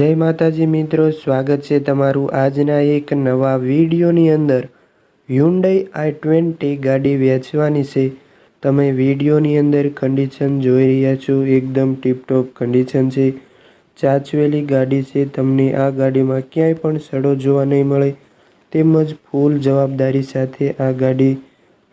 જય માતાજી મિત્રો, સ્વાગત છે તમારું આજના એક નવા વિડીયોની અંદર. હ્યુન્ડાઈ આઈ ટ્વેન્ટી ગાડી વેચવાની છે. તમે વિડીયોની અંદર કન્ડિશન જોઈ રહ્યા છો, એકદમ ટીપટોપ કન્ડિશન છે. ચાચવેલી ગાડી છે, તમને આ ગાડીમાં ક્યાંય પણ સડો જોવા નહીં મળે. તેમજ ફૂલ જવાબદારી સાથે આ ગાડી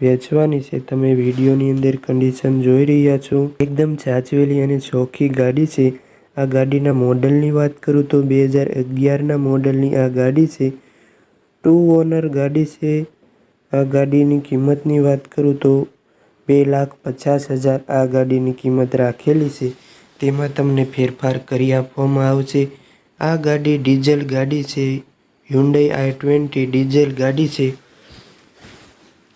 વેચવાની છે. તમે વિડીયોની અંદર કન્ડિશન જોઈ રહ્યા છો. એકદમ ચાચવેલી અને ચોખ્ખી ગાડી છે. આ ગાડીના મોડલની વાત કરું તો બે હજાર અગિયારના મોડલની આ ગાડી છે. ટુ ઓનર ગાડી છે. આ ગાડીની કિંમતની વાત કરું તો બે લાખ પચાસ હજાર આ ગાડીની કિંમત રાખેલી છે. તેમાં તમને ફેરફાર કરી આપવામાં આવશે. આ ગાડી ડીઝલ ગાડી છે. હ્યુન્ડાઈ આઈ ટ્વેન્ટી ડીઝલ ગાડી છે.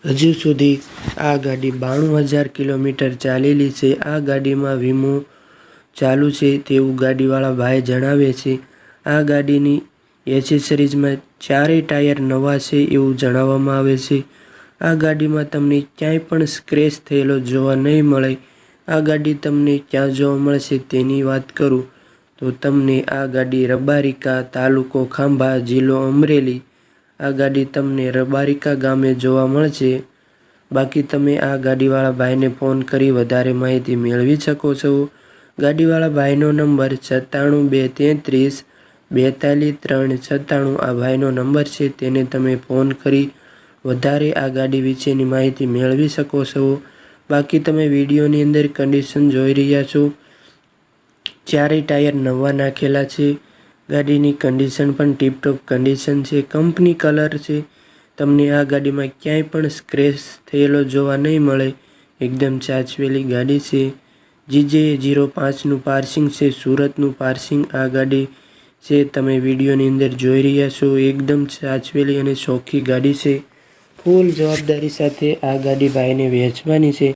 હજુ સુધી આ ગાડી બાણું હજાર કિલોમીટર ચાલેલી છે. આ ગાડીમાં વીમો ચાલુ છે તેવું ગાડીવાળા ભાઈ જણાવે છે. આ ગાડીની એસેસરીઝમાં ચારેય ટાયર નવા છે એવું જણાવવામાં આવે છે. આ ગાડીમાં તમને ક્યાંય પણ સ્ક્રેચ થયેલો જોવા નહીં મળે. આ ગાડી તમને ક્યાં જોવા મળશે તેની વાત કરું. તો તમને આ ગાડી રબારિકા તાલુકો ખાંભા જિલ્લો અમરેલી. આ ગાડી તમને રબારિકા ગામે જોવા મળશે. બાકી તમે આ ગાડીવાળા ભાઈને ફોન કરી વધારે માહિતી મેળવી શકો છો. ગાડીવાળા ભાઈનો નંબર સત્તાણું બે તેત્રીસ, બેતાલીસ ત્રણ સત્તાણું આ ભાઈનો નંબર છે, તેને તમે ફોન કરી વધારે આ ગાડી વિશેની માહિતી મેળવી શકો છો. બાકી તમે વિડીયોની અંદર કન્ડિશન જોઈ રહ્યા છો. ચારેય ટાયર નવા નાખેલા છે. ગાડીની કન્ડિશન પણ ટીપટોપ કન્ડિશન છે. કંપની કલર છે. તમને આ ગાડીમાં ક્યાંય પણ સ્ક્રેચ થયેલો જોવા નહીં મળે. એકદમ ચાચવેલી ગાડી છે. જીજે જીરો પાંચનું પાર્સિંગ છે, સુરતનું પાર્સિંગ આ ગાડી છે. તમે વિડીયોની અંદર જોઈ રહ્યા છો, એકદમ સાચવેલી અને ચોખ્ખી ગાડી છે. ફૂલ જવાબદારી સાથે આ ગાડી ભાઈને વેચવાની છે.